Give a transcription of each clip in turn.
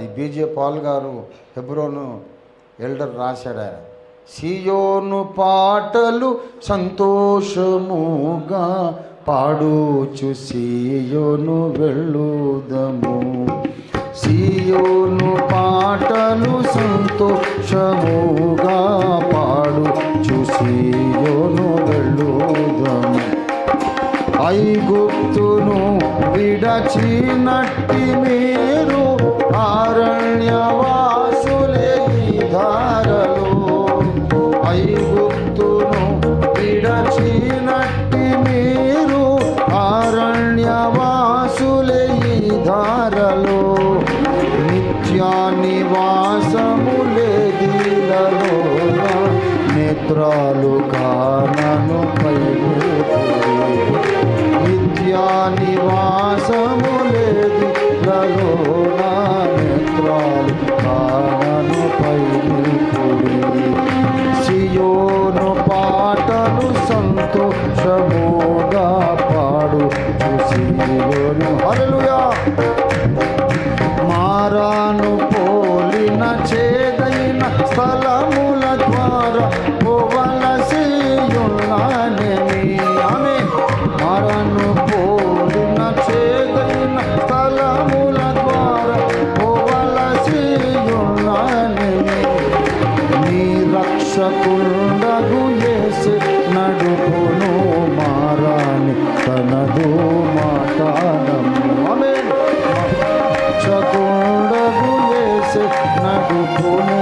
అది బీజే పాల్ గారు హెబ్రోను ఎల్డర్ రాశాడు ఆయన. సియోను పాటలు సంతోషముగా పాడుచు సియోను వెళ్ళుదము. సియోను పాటలు సంతోషముగా పాడు చూసియోను వెళ్ళుదము. ఐగుప్తును విడచినట్టి నీడలో నిత్యా నివాసములే దీలలో నేత్రాలు కానను రక్షకుండగు యేసు నడుపును మారాని తనదు మాటాడము రక్షకుండగు యేసు నడుపును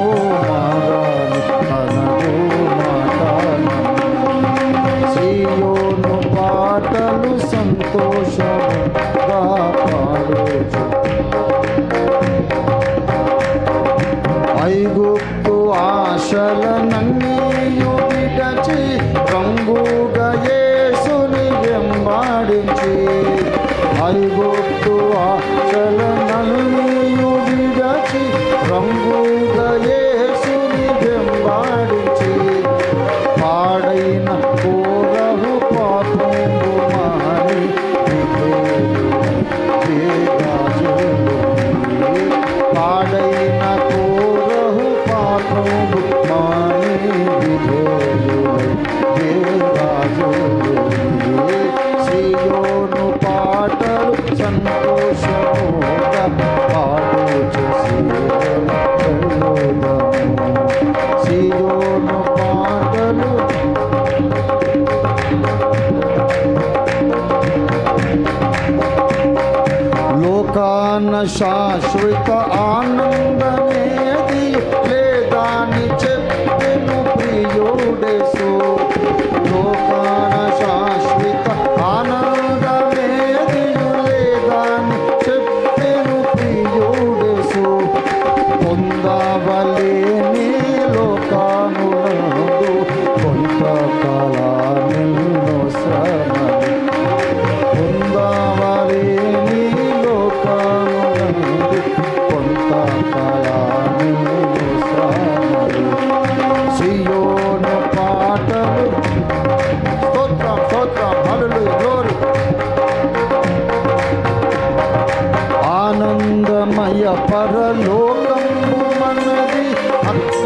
ಐಗುತ್ತು ಆಶಲನನ್ನೆಯು ಬಿಡಚಿ ಗಂಗೂಗ ಯೇಸುನಿಗೆ ಮಾಡಿಸಿ ಐಗುತ್ತು ಆಶಲನನ್ನೆಯು ಬಿಡಚಿ ಗಂಗೂಗ शाश्वत आनन्द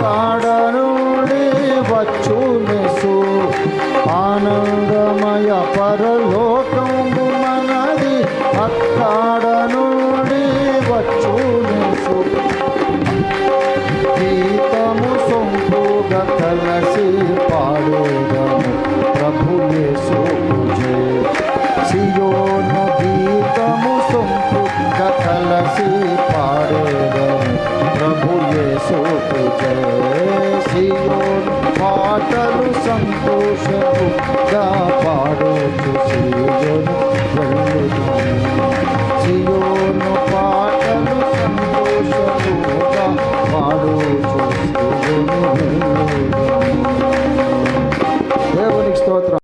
வாடா Hare